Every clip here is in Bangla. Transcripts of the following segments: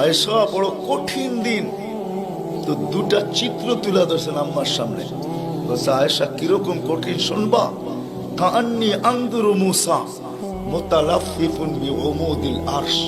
আয়েশা বড় কঠিন দিন তো দুটা চিত্র তুলে ধরছেন আম্মার সামনে বলছে আয়েশা কিরকম কঠিন শুনবা কান্নি আন্দুরু মুসা মুতালাফিফুন বিউমুদিল আরশ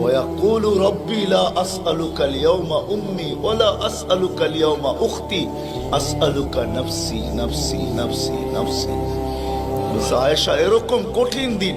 ويقول ربي لا أسألك اليوم أمي ولا أسألك اليوم أختي أسألك نفسي نفسي نفسي نفسي বলছে, আয়েশা এরকম কঠিন দিন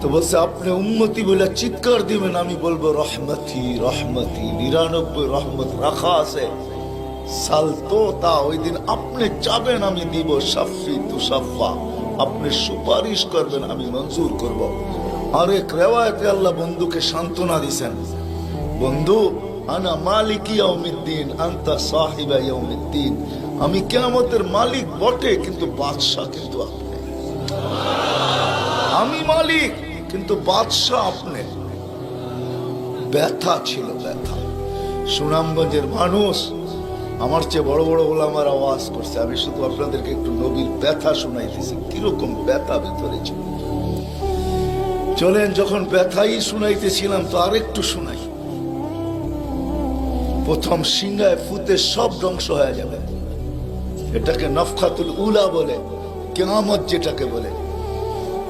তো বলছে, আপনি উন্মতি বলে চিৎকার দিবেন, আমি বলব, রহমতি রহমতি, নিরানব্বই রহমত রাখা আছে। সাল তো ওই দিন আপনি চাবেন আমি দিব সাফি তুসাফা। আপনি সুপারিশ করবেন, আমি মঞ্জুর করব। আরেক রেওয়ায়তে আল্লাহ বন্ধুকে সান্ত্বনা দিছেন। বন্ধু, আনা মালিক ইয়াউমিদ্দিন, আন্তা সাহিবা ইয়াউমিদ্দিন। আমি কিয়ামতের মালিক বটে, কিন্তু বাদশাহ কিন্তু আপনি। আমি মালিক? কিন্তু বাদশাহ আপনি। ব্যথা ছিল ব্যথা। সুনামগঞ্জের মানুষ আমার চেয়ে বড় বড় বলে আমার আওয়াজ করছে। আমি শুধু আপনাদেরকে একটু নবীর ব্যথা শুনাইতেছি কীরকম ব্যথা ভেতরে ছিল। চলেন, যখন ব্যথাই শুনাইতেছিলাম, তো আরেকটু শুনাই। প্রথম সিংহায় ফুতে সব ধ্বংস হয়ে যাবে। এটাকে নফখাতুল উলা বলে, কেয়ামত যেটাকে বলে।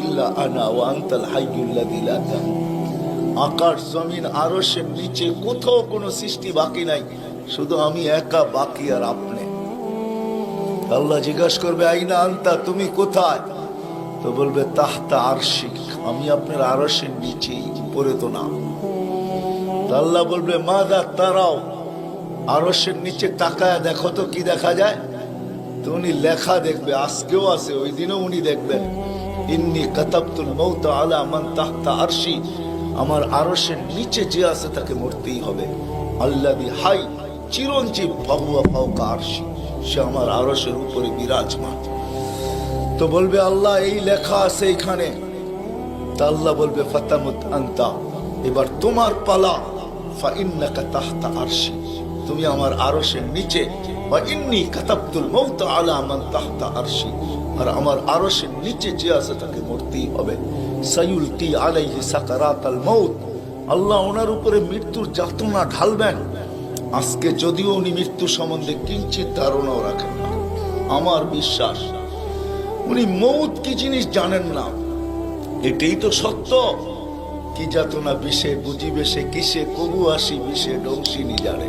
ইল্লা আনা ওয়া আনতাল হাইয়ুল্লাযী লা আকাশ, জমিন, আরশের নিচে কোথাও কোনো সৃষ্টি বাকি নাই। শুধু আমি একা বাকি আর আপনি। আল্লাহ জিজ্ঞাসা করবে, আইনা আনতা, তুমি কোথায়? তো বলবে, তাহতা আরশিক, আমি আপনার আরশের নিচেই পড়ে তো না আল্লাহ বলবে মা দা তারাও, আরশের নিচে তাকায় দেখো তো কি দেখা যায়? তো উনি লেখা দেখবে, আজকেও আছে, ওই দিনও উনি দেখবেন। ইন্নি কাতাবতুল মৌত আলা মান তাহতা আরশি। আমার আরশের নিচে যে আছে তাকে মরতেই হবে। আল্লাদি হাই, চিরঞ্জীব বাহুয়া ফাউকা আরশি। সে আমার আরশের উপরে বিরাজমান। তো বলবে, আল্লাহ, এই লেখা আছে এখানে। তা আল্লাহ বলবে, ফাতামুত আন্তা। এবার তোমার পালা, ফা ইন্নাকা তাহতা আরশি। তুমি আমার আরশের নিচে বা ইন্নি কাতাবতুল মৌত আলা মান তাহতা আরশি। আর আমার আরশের নিচে যে আছে তাকে মরতেই হবে। সাইউলটি আলাইহি সাকারাতাল মৌত আল্লাহ ওনার উপরে মৃত্যুর যাতনা ঢালবেন। আজকে যদিও উনি মৃত্যু সম্বন্ধে কিঞ্চিত ধারণাও রাখেন না। আমার বিশ্বাস, উনি মৌত কি জিনিস জানেন না। এটাই তো সত্য। কি যাতনা বিষে বুঝিবে সে কিসে, কবু আসি বিষে ডংসিনি জানে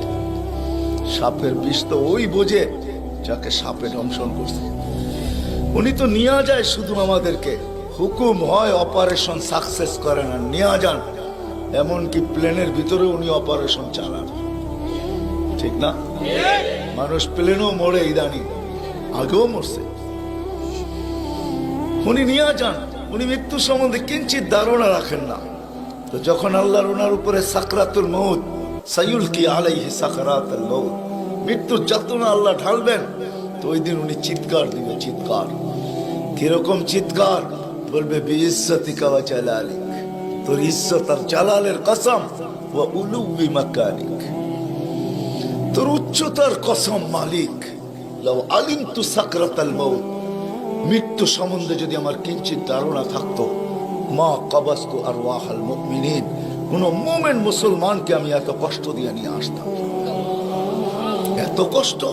সাপের বিষ তো ওই বোঝে যাকে সাপে দংশন করছে। উনি তো নিয়ে যায় শুধু আমাদেরকে। হুকুম হয় অপারেশন সাকসেস করে না নিয়ে যান। এমনকি প্লেনের ভিতরে উনি অপারেশন চালান। ঠিক না? মানুষ প্লেনও মরে ইদানি, আগেও মরছে। উনি নিয়ে যান, উনি মৃত্যু সম্বন্ধে কিঞ্চিত ধারণা রাখেন না। তো যখন আল্লাহর ওনার উপরে সাকরাতুল মৌত সাইউল কি আলাইহি সাকরাতুল মৌত মৃত্যুর যাতনা আল্লাহ ঢালবেন তো ওই দিন উনি চিৎকার দিবে চিৎকার। কীরকম চিৎকার? বলবে বিইজ্জতিকা ওয়া জালালিক। তোর ইজ্জত আর জালালের কসম ওয়া উলুবি মাকানিক। তোর উচ্চতার কসম মালিক। লাউ আলিমতু সাকরাতাল মৌত মৃত্যু সম্বন্ধে যদি আমার কিঞ্চিত ধারণা থাকতো, মা কবাস্তু আর ওয়াহাল মুমিনিন। কোন মোমেন মুসলমানকে আমি এত কষ্ট দিয়ে নিয়ে আসতাম। এত কষ্ট?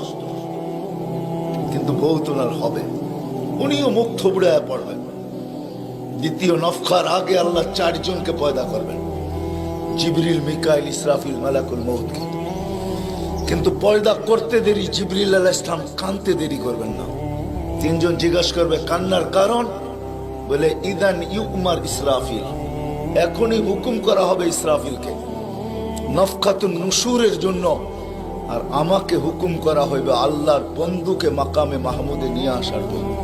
কিন্তু বউ তোলার হবে। উনিও মুখ থুবড়ায় পড়বেন। দ্বিতীয় নফখার আগে আল্লাহ চারজনকে পয়দা করবেন। জিবরিল, মিকাইল, ইসরাফিল, মালাকুল মৌতকে কিন্তু পয়দা করতে দেরি, জিবরিল আলাহ ইসলাম কানতে দেরি করবেন না। তিনজন জিজ্ঞাসা করবে, কান্নার কারণ? বলে, ইদান ইউমার ইসরাফিল। এখনই হুকুম করা হবে ইসরাফিলকে। নফখাতুন নুসুরের জন্য আর আমাকে হুকুম করা হইবে আল্লাহর বন্ধুকে মাকামে মাহমুদে নিয়ে আসার জন্য।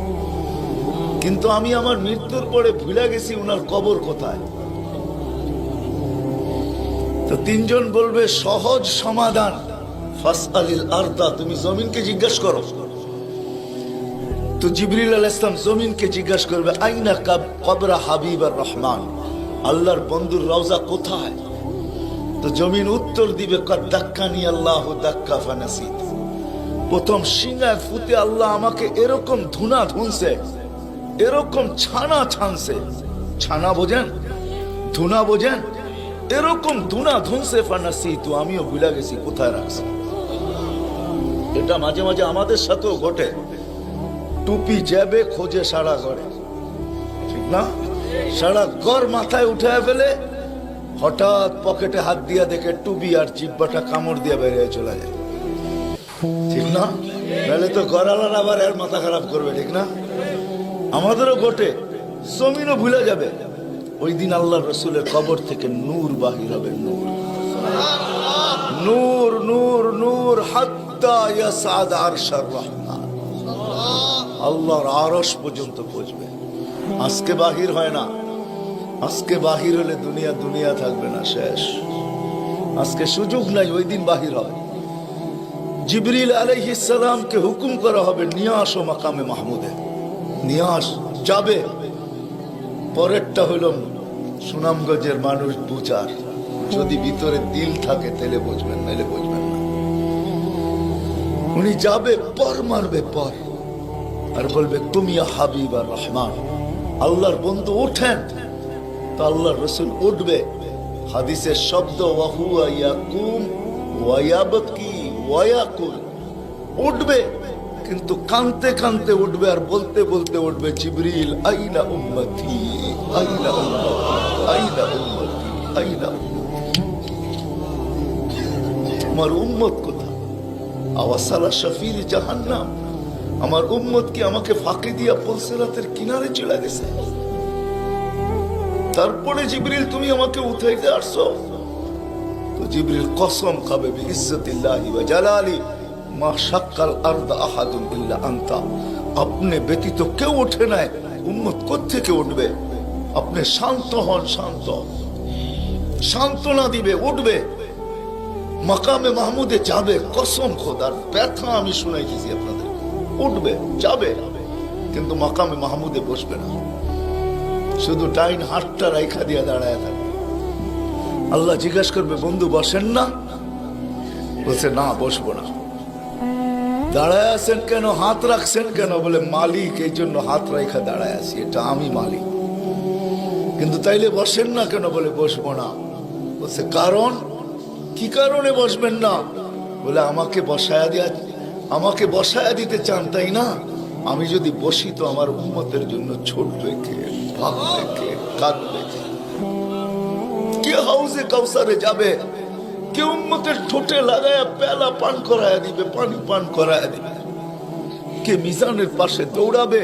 কিন্তু আমি আমার মৃত্যুর পরে ভুলে গেছি উনার কবর কোথায়। তো তিনজন বলবে, সহজ সমাধান। ফাস আলিল আর্দা, তুমি জমিনকে জিজ্ঞাসা করো। তো জিবরিল আল ইসলাম জমিনকে জিজ্ঞাসা করবে, আইনা কবরা হাবিব আর রহমান? আল্লাহর বন্ধুর রওজা কোথায়? তো জমিন উত্তর দিবে আল্লাহ দাক্কা ফানাসিত। প্রথম সিংহায় ফুতে আল্লাহ আমাকে এরকম ধুনা ধুনছে, এরকম ছানা ছানছে। ছানা বোঝেন? ধুনা বোঝেন? এরকম ধুনা ধুনছে ফানাসি তো আমিও ভুলে গেছি, কোথায় রাখছি? এটা মাঝে মাঝে আমাদের সাথেও ঘটে। টুপি যাবে খোঁজে সারা ঘরে। ঠিক না? সারা ঘর মাথায় উঠে ফেলে হঠাৎ পকেটে হাত দিয়া দেখে টুপি আর জিব্বাটা কামড় দিয়ে বেরিয়ে চলে যায়। ঠিক না? নাহলে তো গড়ালার আবার এর মাথা খারাপ করবে, ঠিক না? আমাদেরও ঘটে, জমিনও ভুলে যাবে। ওই দিন আল্লাহ রসুলের কবর থেকে নূর বাহির হবে, নূর। নূর নূর নূর আল্লাহর আরশ পর্যন্ত পৌঁছবে। আজকে বাহির হয় না। আজকে বাহির হলে দুনিয়া দুনিয়া থাকবে না, শেষ। আজকে সুযোগ নাই, ওই দিন বাহির হয়। জিবরিল আলাইহিসালামকে হুকুম করা হবে, নিয়ে আসো মাকামে মাহমুদে। নিয়ে আস, যাবে। পরেরটা হইল সুনামগঞ্জের মানুষ বুচার। যদি ভিতরে দিল থাকে, তাহলে বুঝবেন, নাহলে বুঝবেন না। উনি যাবে, পর মারবে, পর। আর বলবে তুমি হাবিব আর রহমান, আল্লাহর বন্ধু, ওঠেন। তো আল্লাহর রসুল উঠবে। হাদিসের শব্দ, ওয়াহুয়া ইয়াকুম ওয়ায়াবকি ওয়ায়াকুল উঠবে, কিন্তু কানতে কানতে উঠবে আর বলতে বলতে উঠবে, জিবরিল, আইনা উম্মতি আইনা উম্মতি আইনা উম্মতি, আইনা আমার উম্মত কোথায় আওয়াসালা শফির জাহান্নাম। আমার উম্মত কি আমাকে ফাঁকি দিয়া পলসেরাতের কিনারে চলে গেছে? তারপরে জিবরিল, তুমি আমাকে উঠাইতে আসছো। তো জিবরিল কসম খাবে ইজ্জতিল্লাহি ওয়া জালালি, মা শাক্কাল আরদা আহাদুন ইল্লা আনতা। আপনি ব্যতীত কেউ ওঠে নাই, উম্মত কোত্থেকে উঠবে? আপনি শান্ত হন, শান্ত। সান্ত্বনা দিবে, উঠবে। মাকামে মাহমুদে যাবে, কসম খোদার ব্যথা আমি শুনাইতেছি আপনাদের। উঠবে, যাবে। কিন্তু মাকামে মাহমুদে বসবে না। শুধু ডাইন হাতটা রাইখা দিয়ে দাঁড়ায় থাকবে আল্লাহ জিজ্ঞেস করবে, বন্ধু, বসেন না? বলছে, না, বসবো না। দাঁড়ায় আছেন কেন? হাত রাখছেন কেন? বলে, মালিক, এই জন্য হাত রাইখা দাঁড়ায় আছি, এটা আমি মালিক। কিন্তু তাইলে বসেন না কেন? বলে, বসবো না। বলছে, কারণ? কি কারণে বসবেন না? বলে, আমাকে বসায়া দিয়া, আমাকে বসায়া দিতে চান, তাই না? আমি যদি বসি তো আমার উন্মতের জন্য ছোটবে কে ঠোঁটে পান করায় দিবে, পানি পান করায় দিবে? কে পাশে দৌড়াবে?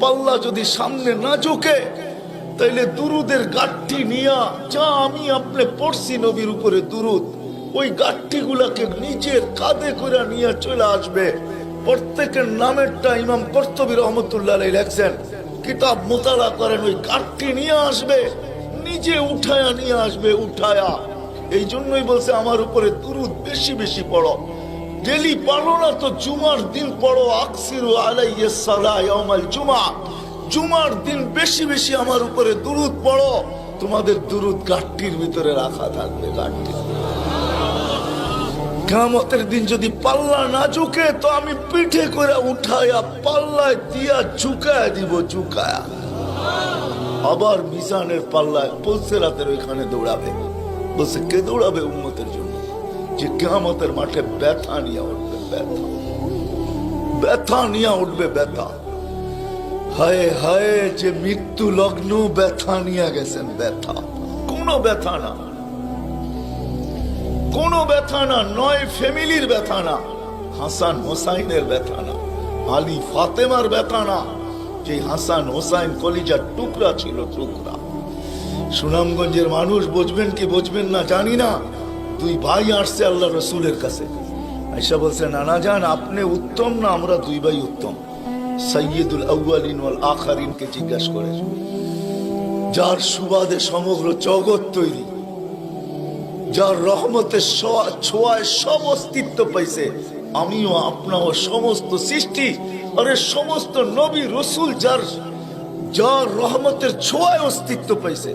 পাল্লা যদি সামনে না ঝুঁকে, তাইলে দুরুদের গাঠটি নিয়া, যা আমি আপনি পড়ছি নবীর উপরে দুরুদ, ওই গাঠটি গুলাকে নিজের কাঁধে করে নিয়ে চলে আসবে। প্রত্যেকের নামেরটা ইমাম কর্তবী রহমতুল্লাহ লেখছেন কিতাব মোতালা করেন, ওই গাঠটি নিয়ে আসবে, নিজে উঠায়া নিয়ে আসবে, উঠায়া। এই জন্যই বলছে, আমার উপরে দুরুদ বেশি বেশি পড়ো। ডেলি পড়ো না তো জুমার দিন পড়ো, আকসিরু আলাইয়া সালাহ ইয়াউমাল জুমা। জুমার দিন বেশি বেশি আমার উপরে দুরুদ পড়ো। তোমাদের দুরুদ গাঠটির ভিতরে রাখা থাকবে গাঠটি কামতের দিন যদি পাল্লা না ঝুঁকে, তো আমি পিঠে করে উঠায়া পাল্লায় দিয়া ঝুঁকায় দিব ঝুঁকায়া আবার মিজানের পাল্লায় পলসে রাতের ওইখানে দৌড়াবে। বলছে, কে দৌড়াবে উন্মতের জন্য? যে কেয়ামতের মাঠে ব্যথা নিয়ে উঠবে, ব্যথা। ব্যথা নিয়ে উঠবে, ব্যথা। হায় হায়, যে মৃত্যু লগ্ন ব্যথা নিয়ে গেছেন, ব্যথা। কোনো ব্যথা না। কোনো ব্যথা না, নয় ফ্যামিলির ব্যথা না, হাসান হোসাইনের ব্যথা না, আলী ফাতেমার ব্যথা না, যে হাসান হোসাইন কলিজার টুকরা ছিল টুকরা। সুনামগঞ্জের মানুষ বুঝবেন কি বুঝবেন না জানি না, দুই ভাই আসছে আল্লাহ রসুলের কাছে। আইসা বলছে, নানা জান, আপনি উত্তম না আমরা দুই ভাই উত্তম? সৈয়দুল আউ্বালিন ওয়াল আখারিনকে জিজ্ঞাসা করে যার সুবাদে সমগ্র জগৎ তৈরি যার রহমতের ছোঁয়ায় সব অস্তিত্ব পাইছে। আমিও আপনাও সমস্ত সৃষ্টি আরে সমস্ত নবী রসুল যার যার রহমতের ছোঁয়ায় অস্তিত্ব পাইছে।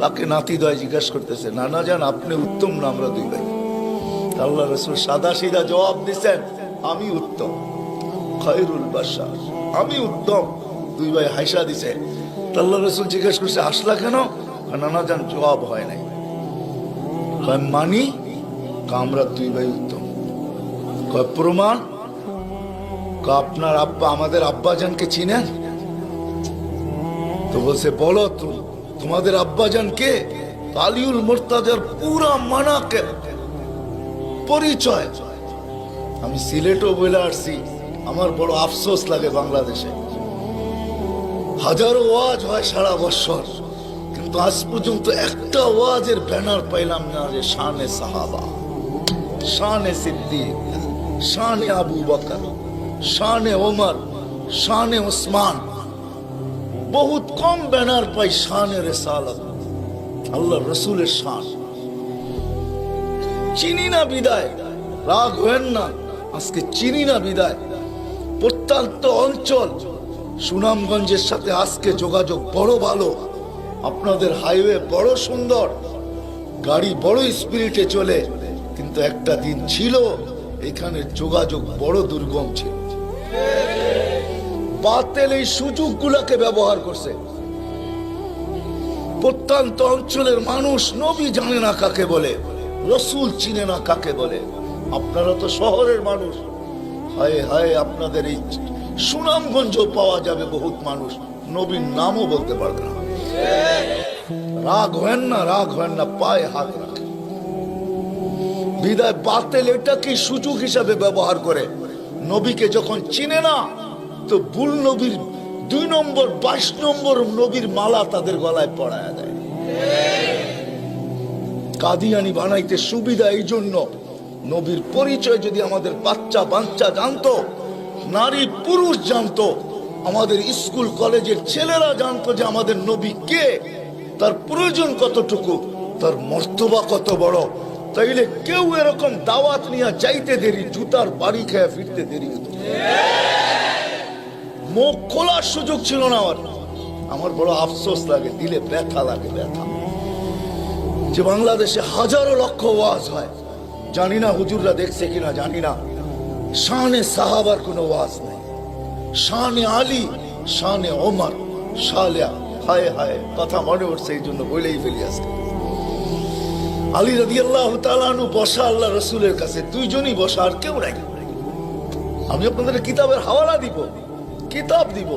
তাকে নাতি দয় জিজ্ঞাসা করতেছে, নানা যান আপনি উত্তম না আমরা দুই ভাই? আল্লাহ রসুল সাদা সিধা জবাব দিচ্ছেন, আমি উত্তম। খয়রুল বাসা আমি উত্তম। দুই ভাই হাইসা দিছে। আল্লাহ রসুল জিজ্ঞেস করছে, আসলা কেন? নানা যান জবাব হয় নাই। কয় মানি কয়, আমরা দুই ভাই উত্তম। কয় প্রমাণ আপনার আব্বা আমাদের আব্বাজানকে চিনেন? তো বলছে বলো তোমাদের আব্বাজান কে আলিউল মোর্তাজার পুরা মানাকে পরিচয়। আমি সিলেটও বলে আসছি আমার বড় আফসোস লাগে বাংলাদেশে। হাজারো ওয়াজ হয় সারা বছর। কিন্তু আজ পর্যন্ত একটা ওয়াজের ব্যানার পাইলাম না যে শানে সাহাবা, শানে সিদ্দিক, শানে আবু বকর, শানে ওমর, শানে ওসমান। বহুত কম ব্যানার পাই শানে রেসালত। আল্লাহ রসুলের শান। চিনি না বিদায়, রাগ হেন না, আজকে চিনি না বিদায়। প্রত্যন্ত অঞ্চল, সুনামগঞ্জের সাথে আজকে যোগাযোগ বড় ভালো। আপনাদের হাইওয়ে বড় সুন্দর। গাড়ি বড় স্পিরিটে চলে। কিন্তু একটা দিন ছিল, এখানে যোগাযোগ বড় দুর্গম ছিল। বাতেল এই সুযোগগুলোকে ব্যবহার করছে। প্রত্যন্ত অঞ্চলের মানুষ নবী জানে না কাকে বলে, রসুল চিনে না কাকে বলে। আপনারা তো শহরের মানুষ। হায় হায়, আপনাদের এই সুনামগঞ্জ পাওয়া যাবে বহুত মানুষ। নবীর নামও বলতে পারবে না। রাগ হেন না, রাগ হেন না, পায়ে হাত রাখে। বিদায় বাতেল এটাকে সুযোগ হিসাবে ব্যবহার করে। নবীকে যখন চিনে না, তো ভুল নবীর দুই নম্বর, বাইশ নম্বর নবীর মালা তাদের গলায় পড়ায় দেয়। কাদিয়ানি বানাইতে সুবিধা এই জন্য নবীর পরিচয় যদি আমাদের বাচ্চা বাচ্চা জানতো নারী পুরুষ জানতো আমাদের স্কুল, কলেজের ছেলেরা জানতো যে আমাদের নবী কে? তার প্রয়োজন কতটুকু? তার মর্তবা কত বড়? তাইলে কেউ এরকম দাওয়াত নিয়ে যাইতে দেরি, জুতার বাড়ি খেয়ে ফিরতে দেরি হতো। মুখ খোলার সুযোগ ছিল না আমার। আমার বড় আফসোস লাগে, দিলে ব্যথা লাগে, ব্যথা। যে বাংলাদেশে হাজারো লক্ষ ওয়াজ হয়। জানি না হুজুররা দেখছে কিনা, জানি না। শানে সাহাবার কোনো ওয়াজ নেই। শানে আলী, শানে ওমর শালিয়া হায় হায়, কথা মনে পড়ছে, এই জন্য বলেই ফেলি আজকে। আলী রাজি আল্লাহ তালানু বসা আল্লাহ রসুলের কাছে, দুইজনই বসা, আর কেউ নাই। আমি আপনাদের কিতাবের হাওয়ালা দিব, কিতাব দিব।